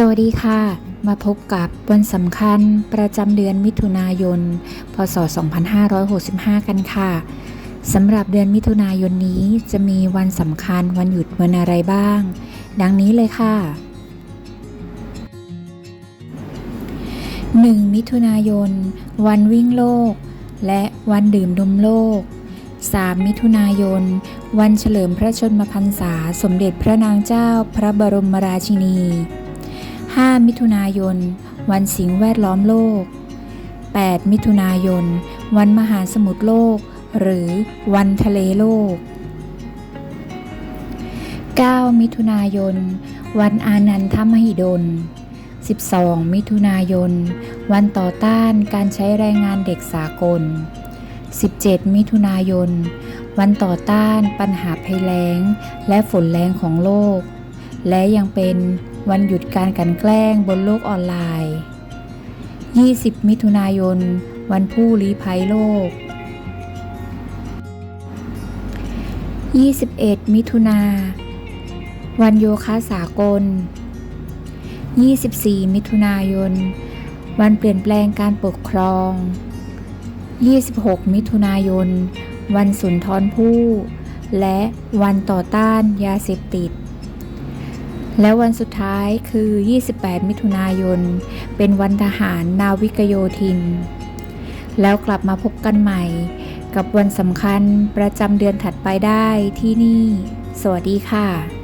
สวัสดีค่ะ มาพบกับวันสำคัญประจำเดือนมิถุนายน พศ 2565 กันค่ะสำหรับเดือนมิถุนายนนี้จะมีวันสำคัญวันหยุดวันอะไรบ้าง ดังนี้เลยค่ะ 1. มิถุนายน วันวิ่งโลก และวันดื่มนมโลก 3. มิถุนายน วันเฉลิมพระชนมพรรษา สมเด็จพระนางเจ้าพระบรมราชินี 5 มิถุนายน วันสิ่งแวดล้อมโลก 8 มิถุนายน วันมหาสมุทรโลก หรือวันทะเลโลก 9 มิถุนายน วันอานันทมหิดล 12 มิถุนายน วันต่อต้านการใช้แรงงานเด็กสากล 17 มิถุนายน วันต่อต้านปัญหาภัยแล้ง และฝนแรงของโลก และยังเป็น วันหยุดการกันแกล้งบนโลกออนไลน์ 20 มิถุนายน วันผู้ลี้ภัยโลก 21 มิถุนา วันโยคะสากล 24 มิถุนายน วันเปลี่ยนแปลงการปกครอง 26 มิถุนายน วันสุนทรภู่และวันต่อต้านยาเสพติด และวันสุดท้ายคือ 28 มิถุนายน เป็นวันทหารนาวิกโยธิน แล้วกลับมาพบกันใหม่ กับวันสำคัญประจำเดือนถัดไปได้ที่นี่ สวัสดีค่ะ